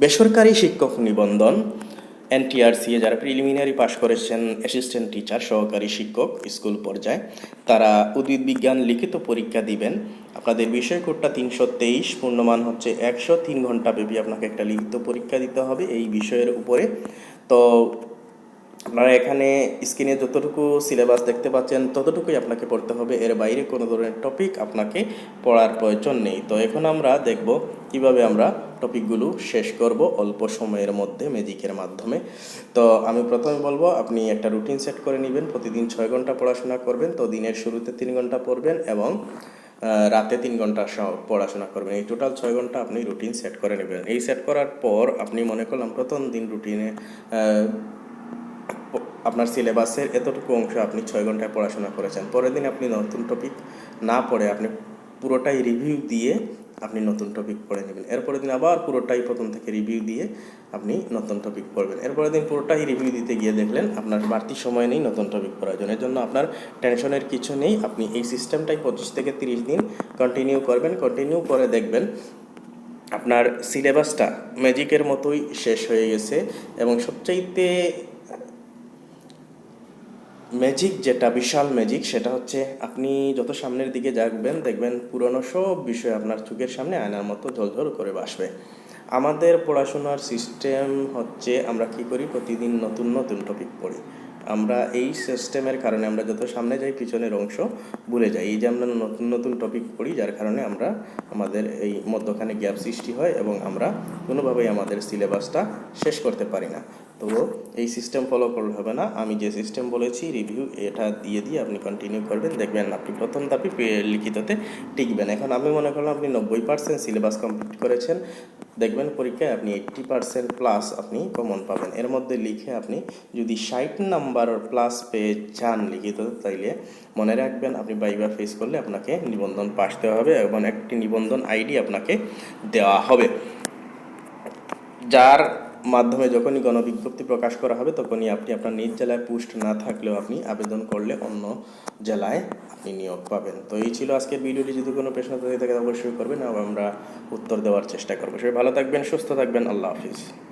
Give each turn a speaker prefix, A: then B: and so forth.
A: বেসরকারি শিক্ষক নিবন্ধন এনটিআরসি যারা প্রিলিমিনারি পাশ করেছেন অ্যাসিস্ট্যান্ট টিচার সহকারী শিক্ষক স্কুল পর্যায়ে, তারা উদ্ভিদ বিজ্ঞান লিখিত পরীক্ষা দিবেন। আপনাদের বিষয় কোডটা তিনশো তেইশ, পূর্ণমান হচ্ছে একশো তিন ঘণ্টা ব্যাপী আপনাকে একটা লিখিত পরীক্ষা দিতে হবে এই বিষয়ের উপরে। তো আপনারা এখানে স্ক্রিনে যতটুকু সিলেবাস দেখতে পাচ্ছেন, ততটুকুই আপনাকে পড়তে হবে। এর বাইরে কোনো ধরনের টপিক আপনাকে পড়ার প্রয়োজন নেই। তো এখন আমরা দেখব কীভাবে আমরা টপিকগুলো শেষ করব অল্প সময়ের মধ্যে ম্যাজিকের মাধ্যমে? তো আমি প্রথমে বলব, আপনি একটা রুটিন সেট করে নেবেন, প্রতিদিন ছয় ঘণ্টা পড়াশোনা করবেন, তো দিনের শুরুতে তিন ঘণ্টা পড়বেন এবং রাতে তিন ঘণ্টা পড়াশোনা করবেন। এই টোটাল ছয় ঘণ্টা আপনি রুটিন সেট করে নেবেন। এই সেট করার পর আপনি মনে করলাম প্রথম দিন রুটিনে আপনার সিলেবাসের এতটুকু অংশ আপনি ছয় ঘন্টায় পড়াশোনা করেছেন। পরের দিন আপনি নতুন টপিক না পড়ে আপনি পুরোটাই রিভিউ দিয়ে আপনি নতুন টপিক পড়ে নেবেন। এরপরের দিন আবার পুরোটাই প্রথম থেকে রিভিউ দিয়ে আপনি নতুন টপিক পড়বেন। এরপরের দিন পুরোটাই রিভিউ দিতে গিয়ে দেখলেন আপনার বাড়তি সময় নেই নতুন টপিক পড়ার জন্য। এর জন্য আপনার টেনশনের কিছু নেই। আপনি এই সিস্টেমটাই পঁচিশ থেকে তিরিশ দিন কন্টিনিউ করবেন। কন্টিনিউ করে দেখবেন আপনার সিলেবাসটা ম্যাজিকের মতোই শেষ হয়ে গেছে এবং সবচাইতে ম্যাজিক যেটা বিশাল ম্যাজিক সেটা হচ্ছে আপনি যত সামনের দিকে যাকবেন দেখবেন পুরনো সব বিষয় আপনার চোখের সামনে আয়নার মতো ঝলঝল করে বাসবে আমাদের পড়াশোনার সিস্টেম হচ্ছে আমরা কি করি? প্রতিদিন নতুন নতুন টপিক পড়ি। আমরা এই সিস্টেমের কারণে আমরা যত সামনে যাই, পিছনের অংশ ভুলে যাই। এই যে আমরা নতুন নতুন টপিক পড়ি, যার কারণে আমরা আমাদের এই মধ্যখানে গ্যাপ সৃষ্টি হয় এবং আমরা কোনোভাবেই আমাদের সিলেবাসটা শেষ করতে পারি না। তো এই সিস্টেম ফলো করলে হবে না। আমি যে সিস্টেম বলেছি রিভিউ এটা দিয়ে দিয়ে আপনি কন্টিনিউ করবেন। দেখবেন আপনি প্রথম ধাপে লিখিততে টিকবেন। এখন আমি মনে করলাম আপনি নব্বই পার্সেন্ট সিলেবাস কমপ্লিট করেছেন। দেখবেন পরীক্ষায় আপনি এইটটি পার্সেন্ট প্লাস আপনি কমন পাবেন। এর মধ্যে লিখে আপনি যদি ষাট নাম্বার প্লাস পেয়ে যান লিখিত, তাইলে মনে রাখবেন আপনি বাইবা ফেস করলে আপনাকে নিবন্ধন পাস দেওয়া হবে এবং একটি নিবন্ধন আইডি আপনাকে দেওয়া হবে। যার মাধ্যমে যখনই গণবিজ্ঞপ্তি প্রকাশ করা হবে, তখনই আপনি আপনার নিজ জেলায় পুষ্ট না থাকলেও আপনি আবেদন করলে অন্য জেলায় আপনি নিয়োগ পাবেন। তো এই ছিল আজকের ভিডিওটি। যদি কোনো প্রশ্ন থেকে, অবশ্যই করবেন। আমরা উত্তর দেওয়ার চেষ্টা করব। সবাই ভালো থাকবেন, সুস্থ থাকবেন। আল্লাহ হাফিজ।